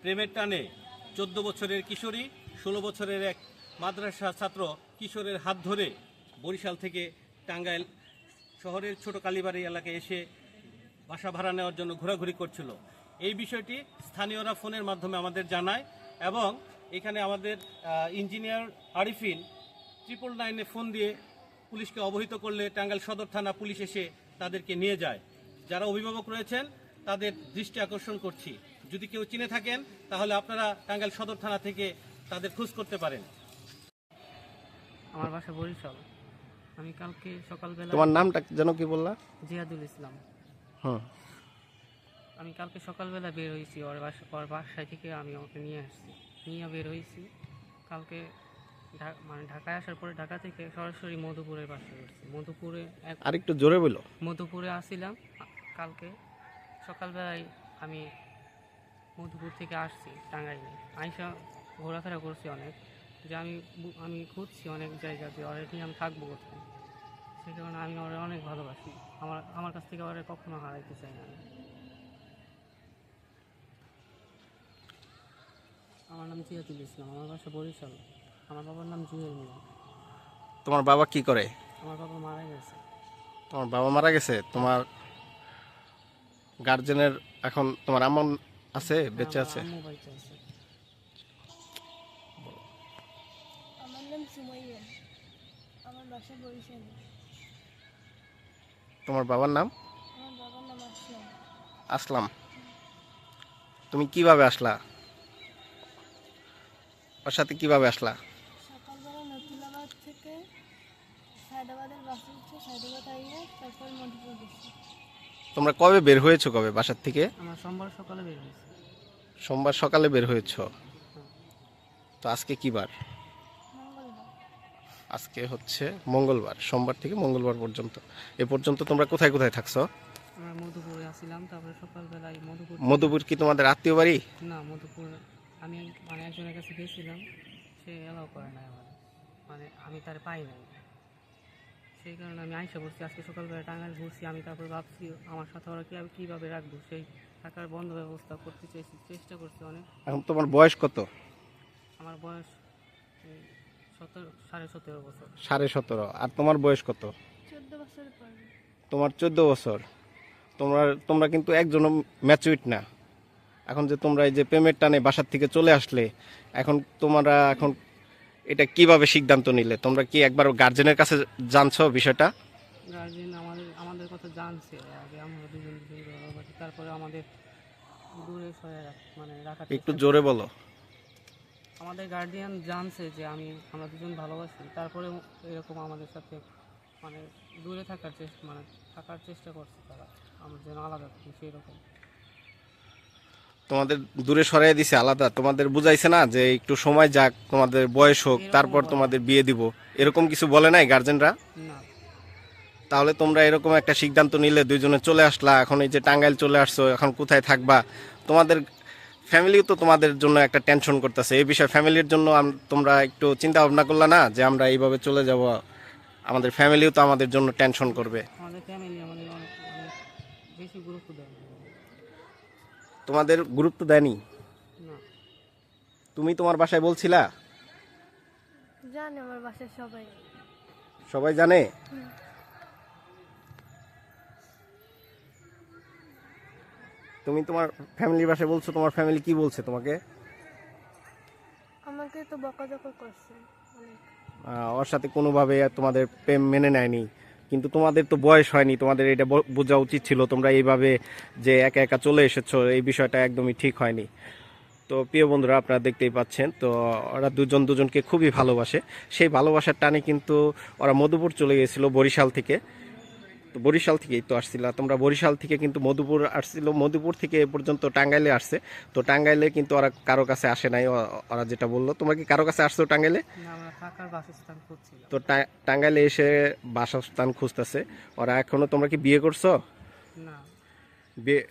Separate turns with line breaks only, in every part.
প্রেমের টানে চোদ্দ বছরের কিশোরী, ষোলো বছরের এক মাদ্রাসা ছাত্র কিশোরের হাত ধরে বরিশাল থেকে টাঙ্গাইল শহরের ছোট কালীবাড়ি এলাকায় এসে বাসা ভাড়া নেওয়ার জন্য ঘোরাঘুরি করছিল। এই বিষয়টি স্থানীয়রা ফোনের মাধ্যমে আমাদের জানায় এবং এখানে আমাদের ইঞ্জিনিয়ার আরিফিন ট্রিপল নাইনে ফোন দিয়ে পুলিশকে অবহিত করলে টাঙ্গাইল সদর থানা পুলিশ এসে তাদেরকে নিয়ে যায়। যারা অভিভাবক রয়েছেন, তাদের দৃষ্টি আকর্ষণ করছি। যদি কেউ চিনে থাকেন তাহলে আপনারা টাঙ্গাইল সদর থানা থেকে তাদের খোঁজ করতে পারেন।
আমার বাসা বরিশাল। আমি কালকে সকালবেলা
তোমার নামটা যেন কি বললা?
জিয়াদুল ইসলাম।
হুম।
আমি কালকে সকালবেলা বের হয়েছি ওর বাসা ওর বাসায় থেকে আমি ওকে নিয়ে আসছি। নিয়ে বের হয়েছি। কালকে মানে ঢাকায় আসার পরে ঢাকা থেকে সরাসরি মধুপুরের বাসায় উঠছি। মধুপুরে এক
আর জোরে বলো।
মধুপুরে আসছিলাম কালকে সকালবেলায় আমি মধুপুর থেকে আসছি টাঙ্গাইলে আইসা ঘোরাফেরা করছি অনেক। যে আমি আমি খুঁজছি অনেক জায়গা যে অলরেডি আমি থাকব কোথায়? সেই কারণে আমি ওরা অনেক ভালোবাসি। আমার আমার কাছ থেকে ওরা কখনো হারাইতে চাই না আমার নাম জিয়াতুল ইসলাম আমার বাসা বরিশাল। আমার বাবার নাম জুয়েল মিয়া।
তোমার বাবা কি করে?
আমার বাবা মারা গেছে।
তোমার বাবা মারা গেছে? তোমার গার্জেনের এখন তোমার আমন আছে বেঁচে আছে।
আম্মু বাইচে আছে।
আমার নাম সুমাইয়া। আমার বাসা বরিশালে।
তোমার বাবার নাম?
আমার বাবার নাম আসলাম।
আসলাম। তুমি কীভাবে আসলা? ওর সাথে কীভাবে আসলা?
সকালবেলা নতুলাবাদ থেকে সায়দাবাদের বাসে সায়দাবাদ আইয়া তারপর গেছি।
তোমরা কবে বের হয়েছো কবে বাসার থেকে?
আমার সোমবার সকালে বের হয়েছে।
সোমবার সকালে বের হয়েছো? তো আজকে কি বার? আজকে হচ্ছে মঙ্গলবার সোমবার থেকে মঙ্গলবার পর্যন্ত। এ পর্যন্ত তোমরা কোথায় কোথায় থাকছো?
আমরা মধুপুরে আসছিলাম তারপরে সকালবেলায় মধুপুর।
মধুপুর কি তোমাদের আত্মীয় বাড়ি?
না মধুপুর আমি মানে একজনের কাছে গেছিলাম সে এলাও করে না আমার মানে আমি তার পাই নাই। সেই কারণে আমি আইসা বসছি আজকে সকালবেলা টাঙ্গাইল ঘুরছি আমি তারপর ভাবছি আমার সাথে ওরা কীভাবে কীভাবে রাখব? সেই থাকার বন্ধ ব্যবস্থা করতে চেয়েছি চেষ্টা করছি অনেক।
এখন তোমার বয়স কত?
আমার বয়স সতেরো সাড়ে সতেরো বছর।
সাড়ে সতেরো। আর তোমার বয়স কত?
চোদ্দ বছর
তোমার চোদ্দ বছর। তোমরা তোমরা কিন্তু একজনও ম্যাচুইট না। এখন যে তোমরা এই যে পেমেন্ট টানে বাসার থেকে চলে আসলে এখন তোমরা এখন এটা কীভাবে সিদ্ধান্ত নিলে? তোমরা কি একবার গার্জেনের কাছে জানছো বিষয়টা?
গার্জেন আমাদের আমাদের কথা জানছে। আগে আমরা দুজন তারপরে আমাদের দূরে সরে মানে রাখার
একটু জোরে বলো।
আমাদের গার্ডিয়ান জানছে যে আমি আমরা দুজন ভালোবাসি তারপরেও এরকম আমাদের সাথে মানে দূরে থাকার চেষ্টা মানে থাকার চেষ্টা করছে তারা। আমার যেন আলাদা থাকি সেই রকম
তোমাদের দূরে সরাই দিছে আলাদা। তোমাদের বুঝাইছে না যে একটু সময় যাক তোমাদের বয়স হোক তারপর তোমাদের বিয়ে দিব। এরকম কিছু বলে নাই গার্জেনরা? তাহলে তোমরা এরকম একটা সিদ্ধান্ত নিলে দুইজনে চলে আসলা এখন এই যে টাঙ্গাইল চলে আসছো এখন কোথায় থাকবা? তোমাদের ফ্যামিলিও তো তোমাদের জন্য একটা টেনশন করতেছে। এই বিষয়ে ফ্যামিলির জন্য তোমরা একটু চিন্তা ভাবনা করলা না যে আমরা এইভাবে চলে যাব? আমাদের ফ্যামিলিও তো আমাদের জন্য টেনশন করবে।
আমাদের ফ্যামিলি আমাদের অনেক অনেক বেশি গুরুত্ব দেয় না।
তোমাদের গুরুত্ব দেয়নি? তুমি তোমার বাসায় বলছিলা?
জানে আমার বাসার সবাই।
সবাই জানে? তুমি তোমার ফ্যামিলির বাসায় বলছো তোমার ফ্যামিলি কি বলছে তোমাকে?
আমাকে তো বকাঝকা করছে অনেক।
ওর সাথে কোনোভাবে তোমাদের প্রেম মেনে নেয়নি। কিন্তু তোমাদের তো বয়স হয়নি, তোমাদের এটা বোঝা উচিত ছিল, তোমরা এইভাবে যে একা একা চলে এসেছ, এই বিষয়টা একদমই ঠিক হয়নি। তো প্রিয় বন্ধুরা, আপনারা দেখতেই পাচ্ছেন, তো ওরা দুজন দুজনকে খুবই ভালোবাসে। সেই ভালোবাসার টানে কিন্তু ওরা মধুপুর চলে গেছিল বরিশাল থেকে। তো বরিশাল থেকেই তো আসছিল তোমরা বরিশাল থেকে কিন্তু মধুপুর আসছিল, মধুপুর থেকে এ পর্যন্ত টাঙ্গাইলে আসছে। তো টাঙ্গাইলে কিন্তু ওরা কারও কাছে আসে নাই ওরা যেটা বলল। তোমরা কি কারও কাছে আসছো টাঙ্গাইলে?
থাকার বাসস্থান খুঁজছিলাম।
তো টা- টাঙ্গাইলে এসে বাসস্থান খুঁজতেছে। ওরা এখনও তোমরা কি বিয়ে করছ?
না।
বিয়ে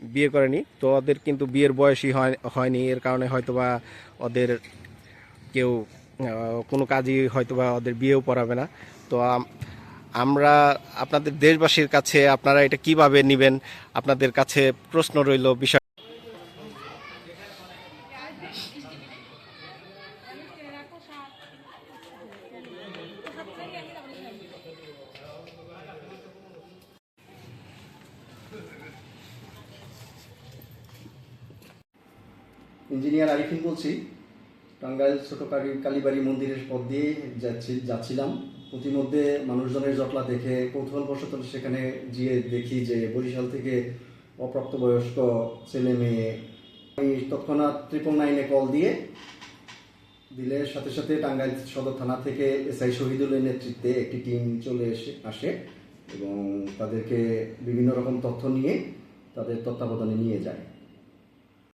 বিয়ে করেনি। তো ওদের কিন্তু বিয়ের বয়সই হয় হয়নি। এর কারণে হয়তোবা ওদের কেউ আহ, কোনো কাজই হয়তোবা ওদের বিয়েও পড়াবে না। তো আম- আমরা আপনাদের দেশবাসীর কাছে আপনারা এটা কীভাবে নেবেন? আপনাদের কাছে প্রশ্ন রইল বিষয়
ইঞ্জিনিয়ার আরিফিন বলছি। টাঙ্গাইল ছোট কালী কালীবাড়ি মন্দিরের পথ দিয়ে যাচ্ছি যাচ্ছিলাম। প্রতিমধ্যে মানুষজনের জটলা দেখে কৌতূহলবশত সেখানে গিয়ে দেখি যে বরিশাল থেকে অপ্রাপ্তবয়স্ক ছেলে মেয়ে। আমি তৎক্ষণাৎ ট্রিপল নাইনে কল দিয়ে দিলে সাথে সাথে টাঙ্গাইল সদর থানা থেকে এসআই শহীদুলের নেতৃত্বে একটি টিম চলে এসে আসে এবং তাদেরকে বিভিন্ন রকম তথ্য নিয়ে তাদের তত্ত্বাবধানে নিয়ে যায়।